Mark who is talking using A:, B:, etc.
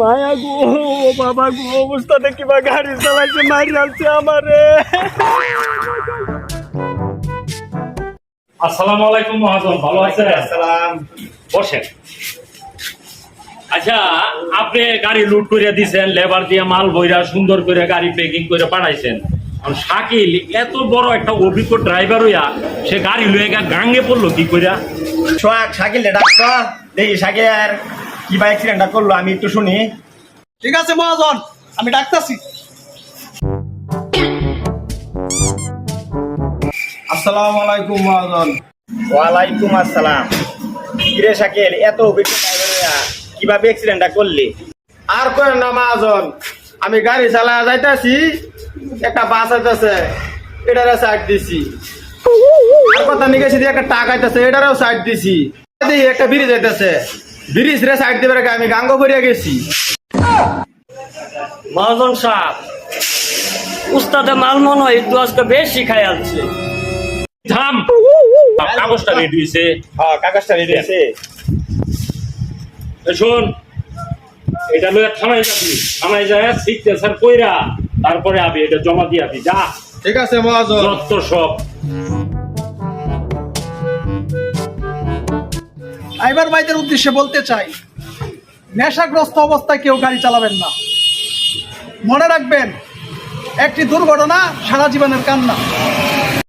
A: মায়া গো ও বাবা গো গাড়ি চালাইছে মারি আনছে আমারে।
B: আসসালামু আলাইকুম মহাজন ভালো আছেন?
A: সালাম
B: বসেন। আচ্ছা আপনি গাড়ি লুট করে দিছেন লেবার দিয়ে মাল বইরা সুন্দর করে গাড়ি প্যাকিং করে পাঠাইছেন। শাকিল এত বড় একটা অভিজ্ঞ ড্রাইভার হইয়া সে গাড়ি লয়ে গাঙ্গে পড়ল কি কইরা?
A: সোহাগ শাকিল ডাক্তার দেখি শাকিল। আর কি বা অ্যাক্সিডেন্টটা করল? আমি একটু শুনি।
C: ঠিক আছে মহাজন আমি ডাকতাছি।
A: আসসালামু আলাইকুম মহাজন। ওয়ালাইকুম আসসালাম। কিরে শাকিল এত অভিজ্ঞ কীভাবে অ্যাক্সিডেন্টটা করলি?
D: আর করেন না মহাজন। আমি গাড়ি চালা যাইতাছি একটা বাস আইতাছে এটারে সাইড দিছি। আর কথা নিকেছি দিয়ে একটা টাকা আইতাছে এটারেও সাইড দিছি। দেখি একটা ব্রিজ আইতাছে ব্রিজ রে সাইড দিবার আগে আমি গাঙ্গ ভরিয়া গেছি।
E: মহাজন সাহেব উস্তাদে মাল মনে হয় একটু আজকে বেশি খাই আসছে
B: থাম কাগজটা রেডি হয়েছে
A: হ্যাঁ কাগজটা রেডি আছে
B: শোন এটা লয়ে থানায় যাবি। থানায় যায় সিগনেচার কইরা তারপরে আবি এটা জমা দিয়ে আবি যা।
D: ঠিক আছে মহাজন।
B: যত সব।
C: ড্রাইভার ভাইদের উদ্দেশ্যে বলতে চাই, নেশাগ্রস্ত অবস্থায় কেউ গাড়ি চালাবেন না। মনে রাখবেন, একটি দুর্ঘটনা সারা জীবনের কান্না।